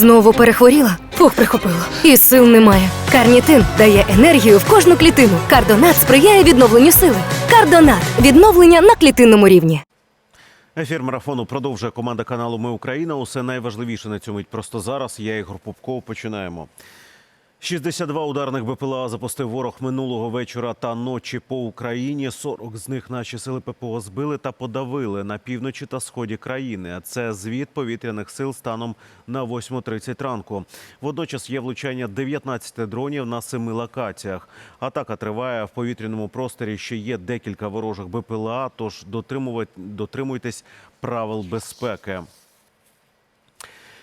Знову перехворіла? Фух, прихопило. І сил немає. Карнітин дає енергію в кожну клітину. Кардонат сприяє відновленню сили. Кардонат відновлення на клітинному рівні. Ефір марафону продовжує команда каналу Ми Україна. Усе найважливіше на цю мить просто зараз. Я Ігор Пупков. Починаємо. 62 ударних БПЛА запустив ворог минулого вечора та ночі по Україні. 40 з них наші сили ППО збили та подавили на півночі та сході країни. Це звіт повітряних сил станом на 8.30 ранку. Водночас є влучання 19 дронів на семи локаціях. Атака триває в повітряному просторі. Ще є декілька ворожих БПЛА. Тож дотримуйтесь правил безпеки.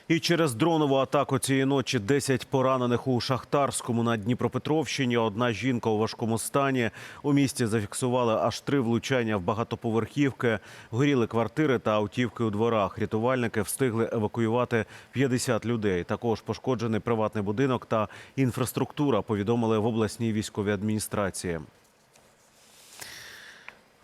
І через дронову атаку цієї ночі 10 поранених у Шахтарському на Дніпропетровщині. Одна жінка у важкому стані. У місті зафіксували аж три влучання в багатоповерхівки. Горіли квартири та автівки у дворах. Рятувальники встигли евакуювати 50 людей. Також пошкоджений приватний будинок та інфраструктура. Повідомили в обласній військовій адміністрації.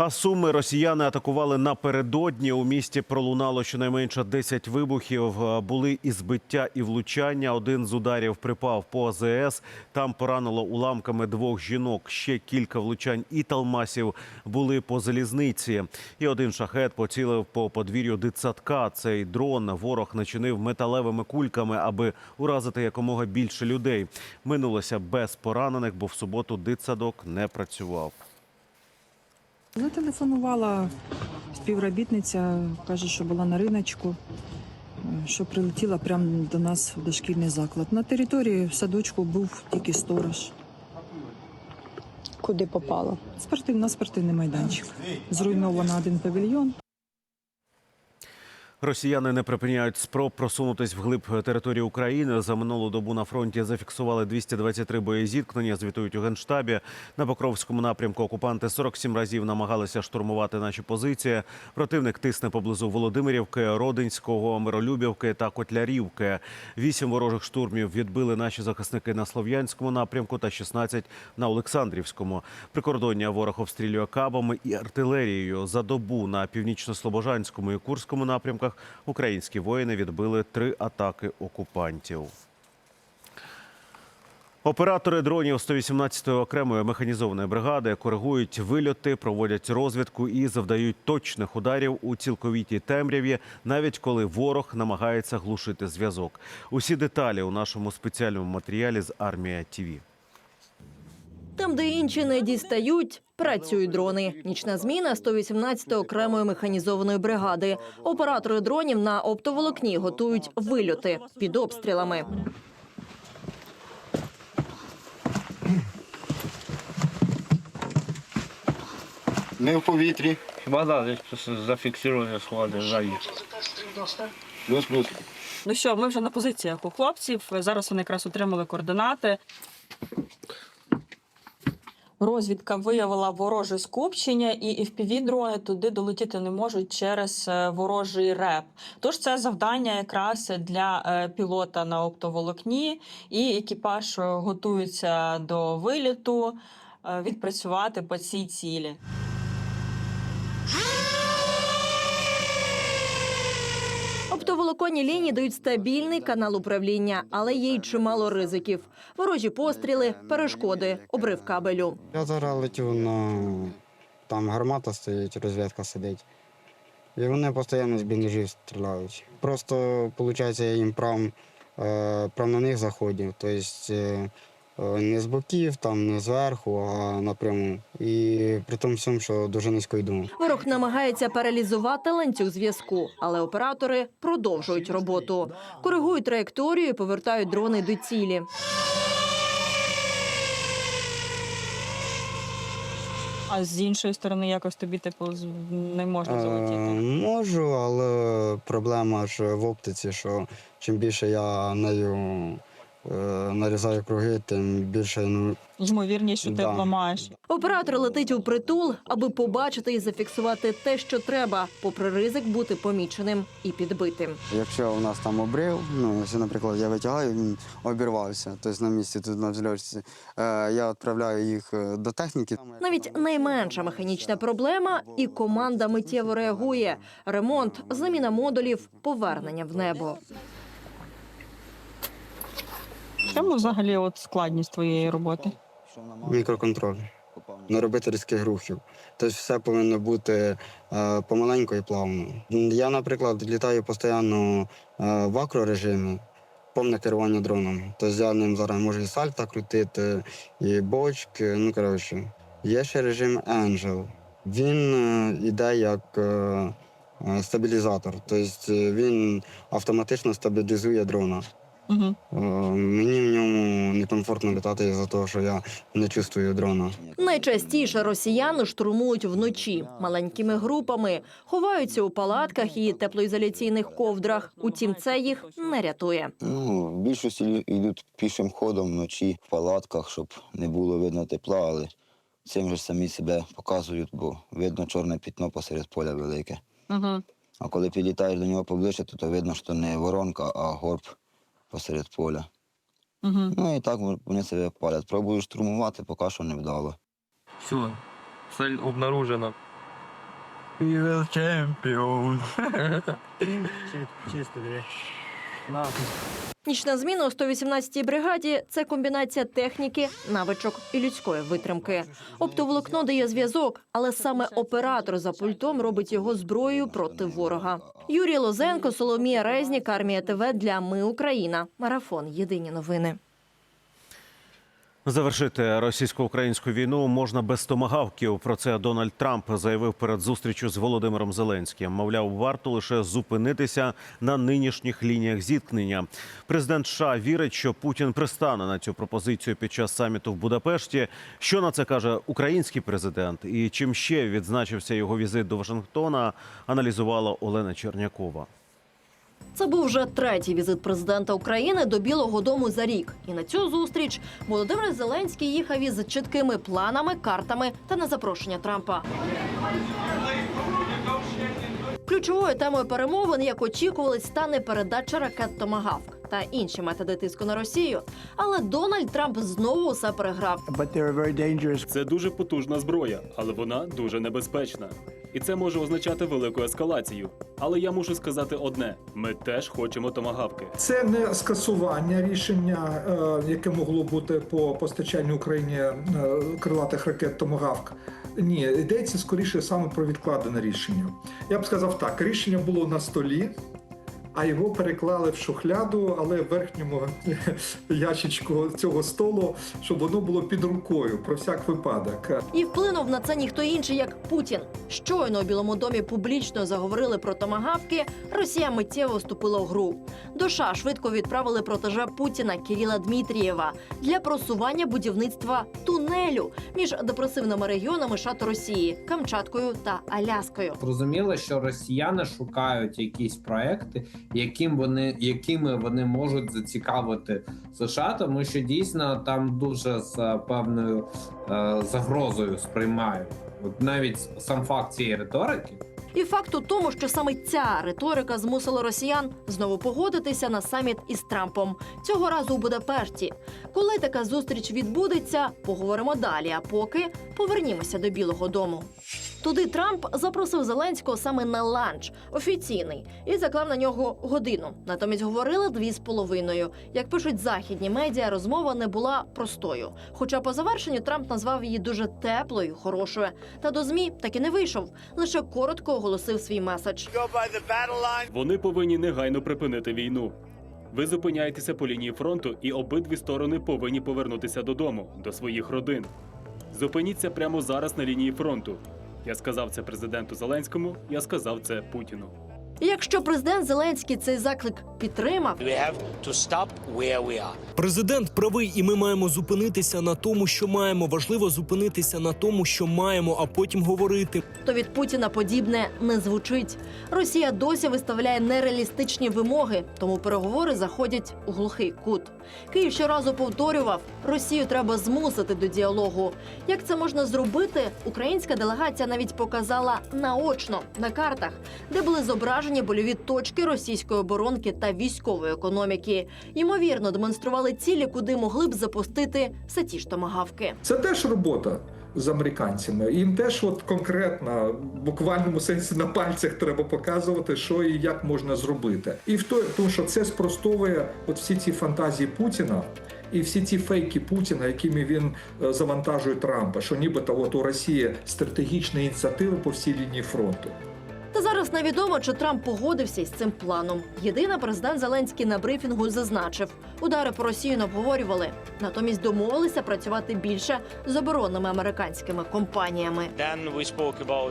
А суми росіяни атакували напередодні. У місті пролунало щонайменше 10 вибухів. Е, Були і збиття, і влучання. Один з ударів припав по АЗС. Там поранило уламками двох жінок. Ще кілька влучань і талмасів були по залізниці. І один шахет поцілив по подвір'ю дитсадка. Цей дрон ворог начинив металевими кульками, аби уразити якомога більше людей. Минулося без поранених, бо в суботу дитсадок не працював. Зателефонувала співробітниця, каже, що була на риночку, е, що прилетіла прямо до нас в дошкільний заклад. На території в садочку був тільки сторож. Куди попало? Спортив, на спортивний майданчик. Зруйновано один павільйон. Росіяни не припиняють спроб просунутись вглиб території України. За минулу добу на фронті зафіксували 223 боєзіткнення. Звітують у генштабі. На Покровському напрямку окупанти 47 разів намагалися штурмувати наші позиції. Противник тисне поблизу Володимирівки, Родинського, Миролюбівки та Котлярівки. Вісім ворожих штурмів відбили наші захисники на Слов'янському напрямку та 16 на Олександрівському. Прикордоння ворог обстрілює кабами і артилерією. За добу на північно-слобожанському і Курському напрямках українські воїни відбили три атаки окупантів. Оператори дронів 118-ї окремої механізованої бригади коригують вильоти, проводять розвідку і завдають точних ударів у цілковітій темряві, навіть коли ворог намагається глушити зв'язок. Усі деталі у нашому спеціальному матеріалі з армія ТІВІ. Там, де інші не дістають, працюють дрони. Нічна зміна 118 окремої механізованої бригади. Оператори дронів на оптоволокні готують вильоти під обстрілами. Ми в повітрі. Вода зафіксирована сходи ззаді. Плюс-плюс. Ну що, ми вже на позиціях у хлопців. Зараз вони якраз отримали координати. Розвідка виявила вороже скупчення, і FPV-дрони туди долетіти не можуть через е, ворожий реп. Тож це завдання якраз для е, пілота на оптоволокні, і екіпаж е, готується до виліту відпрацювати по цій цілі. Оптоволоконні лінії дають стабільний канал управління, але є й чимало ризиків. Ворожі постріли, перешкоди, обрив кабелю. Я зараз летів на там гармата стоїть, розвідка сидить. І вони постійно з бліндажів стріляють. Просто, виходить, я їм прям, е, прям на них заходив. Тобто е, не з боків, там, не зверху, а напряму. І при тому всьому, що дуже низько йду. Ворог намагається паралізувати ланцюг зв'язку, але оператори продовжують роботу. Коригують траєкторію і повертають дрони до цілі. А з іншої сторони, якось тобі типу не можна Е, залетіти. можу, але проблема ж в оптиці, що чим більше я нею е, нарізаю круги, тим більше ну, Ймовірність, що ти Да. вламаєш. Оператор летить у притул, аби побачити і зафіксувати те, що треба, попри ризик бути поміченим і підбитим. Якщо у нас там обрив, ну якщо, наприклад, я витягаю, він обірвався, тобто на місці тут на взльоті, е, я відправляю їх е, до техніки. Навіть найменша механічна проблема, і команда миттєво реагує. Ремонт, заміна модулів, повернення в небо. В чому взагалі от складність твоєї роботи? Мікроконтроль. Не робити різких рухів. Тобто все повинно бути е, помаленьку і плавно. Я, наприклад, літаю постійно е, в акрорежимі, повне керування дроном. Тобто я ним зараз можу і сальта крутити, і бочки. Ну, коротше. Є ще режим Angel. Він е, іде як е, е, стабілізатор. Тобто він автоматично стабілізує дрона. Угу. Мені в ньому некомфортно літати із-за того, що я не чувствую дрона. Найчастіше росіяни штурмують вночі маленькими групами, ховаються у палатках і теплоізоляційних ковдрах. Утім, це їх не рятує. Ну, в більшості йдуть пішим ходом вночі в палатках, щоб не було видно тепла, але цим же самі себе показують, бо видно чорне пітно посеред поля велике. Угу. А коли підлітаєш до нього поближче, то, то видно, що не воронка, а горб посеред поля. Угу. Ну і так вони себе палять. Пробую штурмувати, поки що не вдало. Все, цель обнаружена. чемпіон. Нічна зміна у 118-й бригаді це комбінація техніки, навичок і людської витримки. Оптоволокно дає зв'язок, але саме оператор за пультом робить його зброєю проти ворога. Юрій Лозенко, Соломія Резнік, Армія ТВ для Ми Україна. Марафон. Єдині новини. Завершити російсько-українську війну можна без томагавків. Про це Дональд Трамп заявив перед зустрічю з Володимиром Зеленським. Мовляв, варто лише зупинитися на нинішніх лініях зіткнення. Президент США вірить, що Путін пристане на цю пропозицію під час саміту в Будапешті. Що на це каже український президент, і чим ще відзначився його візит до Вашингтона, аналізувала Олена Чернякова. Це був вже третій візит президента України до Білого Дому за рік. І на цю зустріч Володимир Зеленський їхав із чіткими планами, картами та на запрошення Трампа. Ключовою темою перемовин, як очікувалось, стане передача ракет Томагавк та інші методи тиску на Росію. Але Дональд Трамп знову усе переграв. Це дуже потужна зброя, але вона дуже небезпечна. І це може означати велику ескалацію. Але я мушу сказати одне: ми теж хочемо томагавки. Це не скасування рішення, е, яке могло бути по постачанню Україні е, крилатих ракет Томагавк. Ні, йдеться скоріше саме про відкладене рішення. Я б сказав так: рішення було на столі, а його переклали в шухляду, але в верхньому ящичку цього столу, щоб воно було під рукою про всяк випадок. І вплинув на це ніхто інший, як Путін. Щойно у Білому домі публічно заговорили про томагавки. Росія миттєво вступила в гру. До США швидко відправили протежа Путіна Кіріла Дмитрієва для просування будівництва тунелю між депресивними регіонами США та Росії Камчаткою та Аляскою. Зрозуміло, що росіяни шукають якісь проекти, яким вони якими вони можуть зацікавити США, тому що дійсно там дуже з певною е, загрозою сприймають. От навіть сам факт цієї риторики. І факт у тому, що саме ця риторика змусила росіян знову погодитися на саміт із Трампом цього разу у Будапешті. Коли така зустріч відбудеться, поговоримо далі. А поки повернімося до Білого Дому. Туди Трамп запросив Зеленського саме на ланч офіційний і заклав на нього годину. Натомість говорили дві з половиною. Як пишуть західні медіа, розмова не була простою. Хоча по завершенню Трамп назвав її дуже теплою, хорошою. Та до змі так і не вийшов. Лише коротко оголосив свій меседж. Вони повинні негайно припинити війну. Ви зупиняєтеся по лінії фронту, і обидві сторони повинні повернутися додому, до своїх родин. Зупиніться прямо зараз на лінії фронту. Я сказав це президенту Зеленському, я сказав це Путіну. І якщо президент Зеленський цей заклик підтримав, Президент правий, і ми маємо зупинитися на тому, що маємо. Важливо зупинитися на тому, що маємо, а потім говорити. то від Путіна подібне не звучить. Росія досі виставляє нереалістичні вимоги, тому переговори заходять у глухий кут. Київ щоразу повторював: Росію треба змусити до діалогу. Як це можна зробити? Українська делегація навіть показала наочно на картах, де були зображені больові точки російської оборонки та військової економіки. Ймовірно, демонстрували цілі, куди могли б запустити все ті ж томагавки. Це теж робота з американцями. Їм теж от конкретно, в буквальному сенсі на пальцях треба показувати, що і як можна зробити. І в той, тому що це спростовує от всі ці фантазії Путіна. І всі ці фейки Путіна, якими він е, завантажує Трампа, що нібито от у Росії стратегічна ініціатива по всій лінії фронту. Зараз невідомо, чи Трамп погодився із цим планом. Єдине, президент Зеленський на брифінгу зазначив, удари по Росії не обговорювали. Натомість домовилися працювати більше з оборонними американськими компаніями.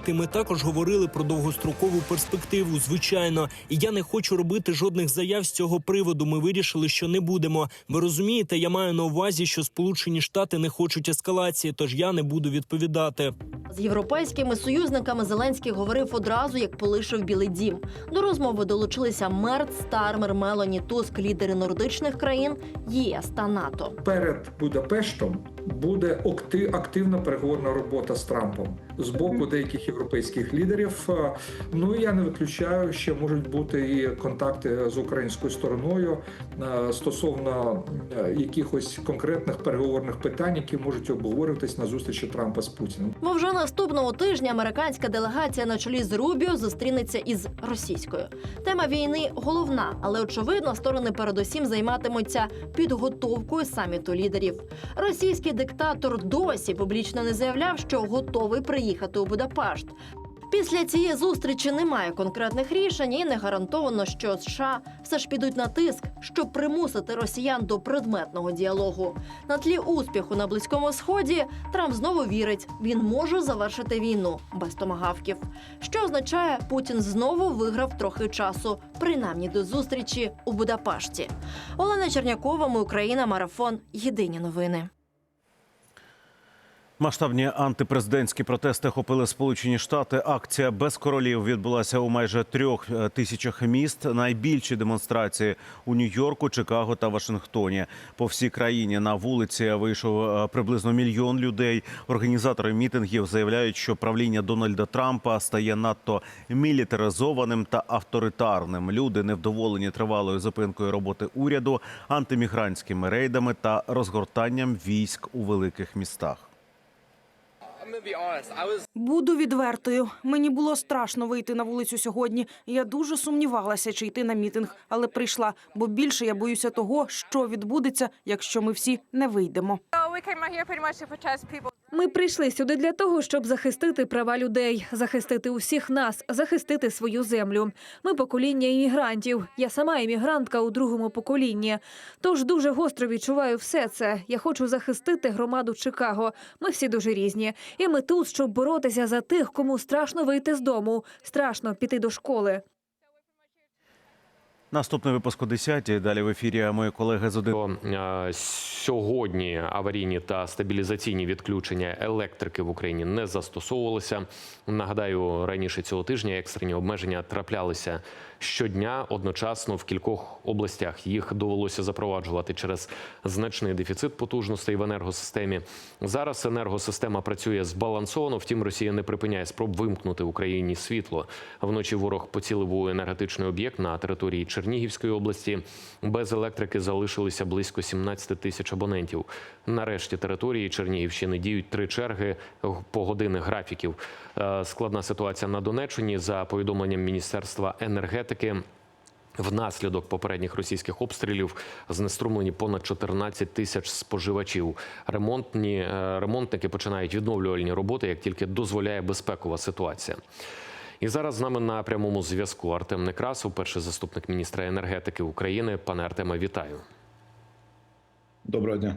Ти ми також говорили про довгострокову перспективу, звичайно. І я не хочу робити жодних заяв з цього приводу. Ми вирішили, що не будемо. Ви розумієте, я маю на увазі, що Сполучені Штати не хочуть ескалації, тож я не буду відповідати. З європейськими союзниками Зеленський говорив одразу, як полишив Білий Дім. До розмови долучилися Мерц, Стармер, Мелані Туск, лідери нордичних країн, ЄС та НАТО. Перед Будапештом буде акти- активна переговорна робота з Трампом з боку деяких європейських лідерів. Е, Ну я не виключаю, що можуть бути і контакти з українською стороною е, стосовно е, якихось конкретних переговорних питань, які можуть обговорюватись на зустрічі Трампа з Путіним. Бо вже наступного тижня американська делегація на чолі з Рубіо зустрінеться із російською. Тема війни головна, але очевидно, сторони передусім займатимуться підготовкою саміту лідерів. Російський диктатор досі публічно не заявляв, що готовий приїхати у Будапешт. Після цієї зустрічі немає конкретних рішень і не гарантовано, що США все ж підуть на тиск, щоб примусити росіян до предметного діалогу. На тлі успіху на близькому сході Трамп знову вірить, він може завершити війну без томагавків. Що означає, Путін знову виграв трохи часу, принаймні до зустрічі у Будапешті. Олена Чернякова, ми Україна, марафон. Єдині новини. Масштабні антипрезидентські протести охопили Сполучені Штати. Акція без королів відбулася у майже трьох е, тисячах міст. Найбільші демонстрації у Нью-Йорку, Чикаго та Вашингтоні. По всій країні на вулиці вийшов е, приблизно мільйон людей. Організатори мітингів заявляють, що правління Дональда Трампа стає надто мілітаризованим та авторитарним. Люди невдоволені тривалою зупинкою роботи уряду, антимігрантськими рейдами та розгортанням військ у великих містах. Буду відвертою. Мені було страшно вийти на вулицю сьогодні. Я дуже сумнівалася, чи йти на мітинг, але прийшла, бо більше я боюся того, що відбудеться, якщо ми всі не вийдемо. Ми прийшли сюди для того, щоб захистити права людей, захистити усіх нас, захистити свою землю. Ми покоління іммігрантів. Я сама іммігрантка у другому поколінні. Тож дуже гостро відчуваю все це. Я хочу захистити громаду Чикаго. Ми всі дуже різні, і ми тут, щоб боротися за тих, кому страшно вийти з дому, страшно піти до школи. Наступний випуск о 10 Далі в ефірі мої колеги з один. Е, Сьогодні аварійні та стабілізаційні відключення електрики в Україні не застосовувалися. Нагадаю, раніше цього тижня екстрені обмеження траплялися щодня одночасно в кількох областях. Їх довелося запроваджувати через значний дефіцит потужностей в енергосистемі. Зараз енергосистема працює збалансовано. Втім, Росія не припиняє спроб вимкнути Україні світло. Вночі ворог поцілив у енергетичний об'єкт на території Чернігівської області. Без електрики залишилися близько 17 тисяч абонентів. Нарешті території Чернігівщини діють три черги по години графіків. Е, Складна ситуація на Донеччині за повідомленням Міністерства енергетики. Внаслідок попередніх російських обстрілів знеструмлені понад 14 тисяч споживачів. Ремонтні е, ремонтники починають відновлювальні роботи, як тільки дозволяє безпекова ситуація. І зараз з нами на прямому зв'язку Артем Некрасов, перший заступник міністра енергетики України. Пане Артеме, вітаю. Доброго дня.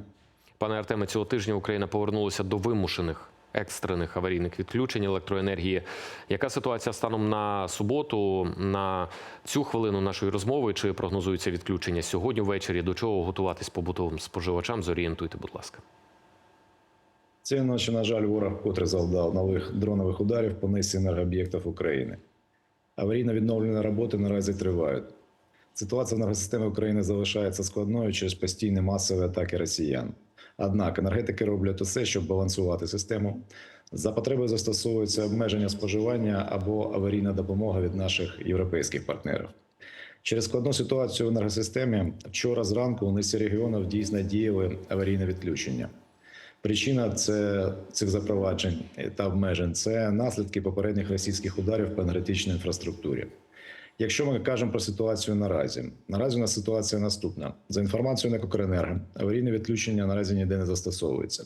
Пане Артеме, цього тижня Україна повернулася до вимушених екстрених аварійних відключень електроенергії. Яка ситуація станом на суботу, на цю хвилину нашої розмови? Чи прогнозується відключення сьогодні ввечері? До чого готуватись побутовим споживачам? Зорієнтуйте, будь ласка. Цієї ночі, на жаль, ворог котре завдав нових дронових ударів по низці енергооб'єктів України. Аварійно-відновлені роботи наразі тривають. Ситуація в енергосистемі України залишається складною через постійні масові атаки росіян. Однак енергетики роблять усе, щоб балансувати систему. За потребою застосовуються обмеження споживання або аварійна допомога від наших європейських партнерів. Через складну ситуацію в енергосистемі вчора зранку у низці регіонів дійсно діяли аварійне відключення. Причина це цих запроваджень та обмежень це наслідки попередніх російських ударів по енергетичній інфраструктурі. Якщо ми кажемо про ситуацію наразі, наразі у нас ситуація наступна: за інформацією «Укренерго», аварійне відключення наразі ніде не застосовується.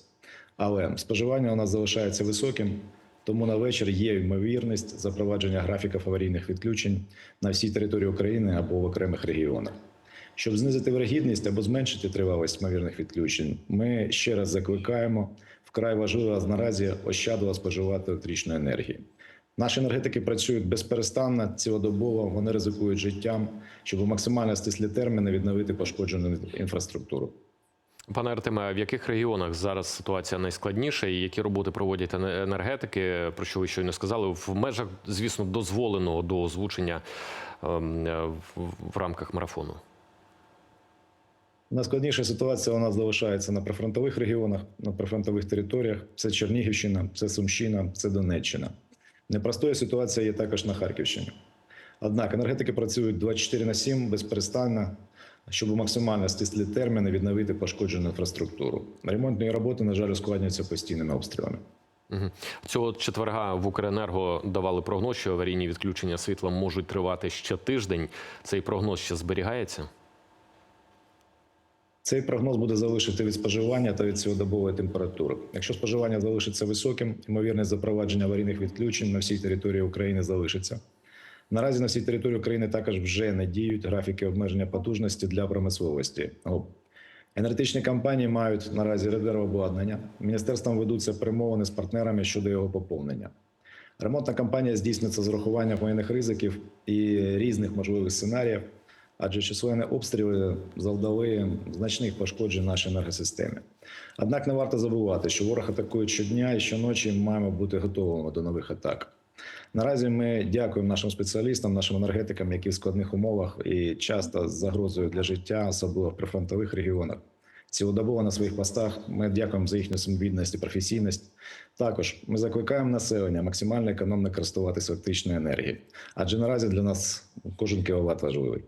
Але споживання у нас залишається високим, тому на вечір є ймовірність запровадження графіків аварійних відключень на всій території України або в окремих регіонах. Щоб знизити вирогідність або зменшити тривалість ймовірних відключень, ми ще раз закликаємо вкрай важливо наразі ощадливо споживати електричну енергію. Наші енергетики працюють безперестанно, цілодобово, вони ризикують життям, щоб у максимально стислі терміни відновити пошкоджену інфраструктуру. Пане Артеме, в яких регіонах зараз ситуація найскладніша, і які роботи проводять енергетики, про що ви щойно сказали, в межах, звісно, дозволеного до озвучення ем, в рамках марафону? Найскладніша ситуація у нас залишається на прифронтових регіонах, на прифронтових територіях. Це Чернігівщина, це Сумщина, це Донеччина. Непростою ситуація є також на Харківщині. Однак енергетики працюють 24 на 7 безперестанно, щоб максимально стислі терміни відновити пошкоджену інфраструктуру. Ремонтні роботи, на жаль, ускладнюються постійними обстрілами. Цього четверга в Укренерго давали прогноз, що аварійні відключення світла можуть тривати ще тиждень. Цей прогноз ще зберігається? Цей прогноз буде залишити від споживання та від цілодобової температури. Якщо споживання залишиться високим, ймовірність запровадження аварійних відключень на всій території України залишиться. Наразі на всій території України також вже не діють графіки обмеження потужності для промисловості. Енергетичні компанії мають наразі резерв обладнання. Міністерством ведуться перемовини з партнерами щодо його поповнення. Ремонтна кампанія здійснюється з урахуванням воєнних ризиків і різних можливих сценаріїв, адже численні обстріли завдали значних пошкоджень нашій енергосистемі. Однак не варто забувати, що ворог атакує щодня і щоночі маємо бути готовими до нових атак. Наразі ми дякуємо нашим спеціалістам, нашим енергетикам, які в складних умовах і часто з загрозою для життя, особливо в прифронтових регіонах. Цілодобово на своїх постах ми дякуємо за їхню самовідданість і професійність. Також ми закликаємо населення максимально економно користуватися електричною енергією, адже наразі для нас кожен кіловат важливий.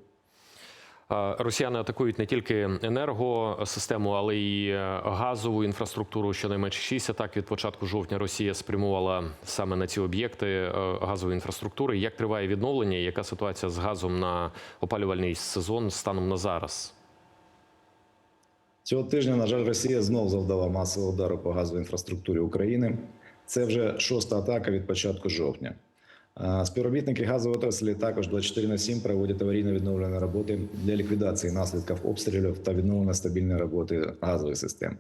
А, Росіяни атакують не тільки енергосистему, але й е, газову інфраструктуру. Щонайменше шість атак від початку жовтня Росія спрямувала саме на ці об'єкти е, газової інфраструктури. Як триває відновлення? Яка ситуація з газом на опалювальний сезон станом на зараз? Цього тижня, на жаль, Росія знов завдала масового удару по газовій інфраструктурі України. Це вже шоста атака від початку жовтня. Співробітники газової отраслі також 24 на 7 проводять аварійно відновлені роботи для ліквідації наслідків обстрілів та відновлення стабільної роботи газових систем.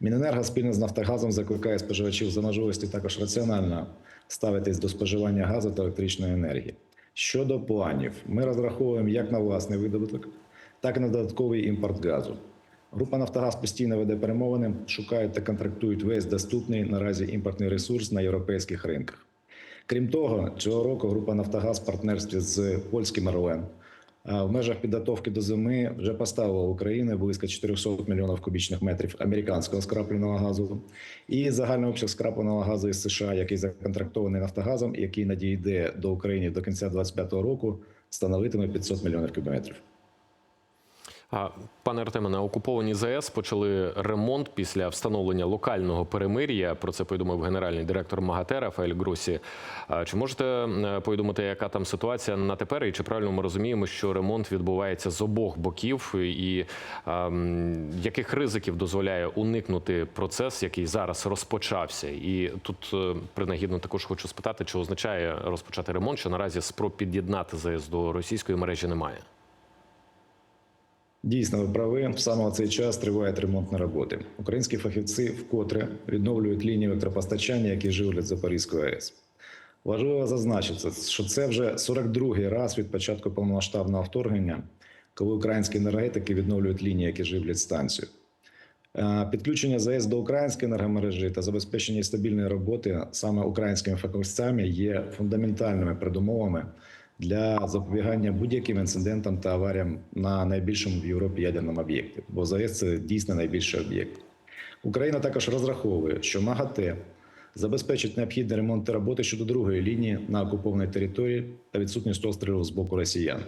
Міненерго спільно з Нафтогазом закликає споживачів за можливості також раціонально ставитись до споживання газу та електричної енергії. Щодо планів, ми розраховуємо як на власний видобуток, так і на додатковий імпорт газу. Група Нафтогаз постійно веде перемовини, шукають та контрактують весь доступний наразі імпортний ресурс на європейських ринках. Крім того, цього року група Нафтогаз в партнерстві з польським РЛН в межах підготовки до зими вже поставила в Україну близько 400 мільйонів кубічних метрів американського скрапленого газу і загальний обсяг скрапленого газу із США, який законтрактований Нафтогазом, який надійде до України до кінця 2025 року, становитиме 500 мільйонів кубометрів. А, Пане Артеме, на окупованій ЗАЕС почали ремонт після встановлення локального перемир'я. Про це повідомив генеральний директор МАГАТЕ Рафаель. А Чи можете е, повідомити, яка там ситуація на тепер? І чи правильно ми розуміємо, що ремонт відбувається з обох боків? І а, яких ризиків дозволяє уникнути процес, який зараз розпочався? І тут е, принагідно також хочу спитати, чи означає розпочати ремонт, що наразі спроб під'єднати ЗАЕС до російської мережі немає? Дійсно, ви праві. Саме в цей час тривають ремонтні роботи. Українські фахівці вкотре відновлюють лінії електропостачання, які живлять Запорізьку АЕС. Важливо зазначити, що це вже 42-й раз від початку повномасштабного вторгнення, коли українські енергетики відновлюють лінії, які живлять станцію. Е, Підключення ЗАЕС до української енергомережі та забезпечення стабільної роботи саме українськими фахівцями є фундаментальними передумовами для запобігання будь-яким інцидентам та аваріям на найбільшому в Європі ядерному об'єкті, бо ЗАЕС це дійсно найбільший об'єкт. Україна також розраховує, що МАГАТЕ забезпечить необхідні ремонтні роботи щодо другої лінії на окупованій території та відсутність обстрілів з боку росіян.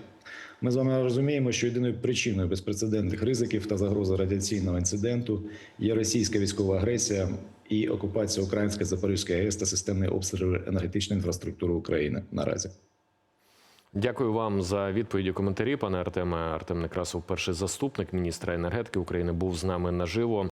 Ми з вами розуміємо, що єдиною причиною безпрецедентних ризиків та загрози радіаційного інциденту є російська військова агресія і окупація Української Запорізької АЕС та системний обстріл енергетичної інфраструктури України наразі. Дякую вам за відповіді. Коментарі, пане Артеме. Артем Некрасов, перший заступник міністра енергетики України, був з нами наживо.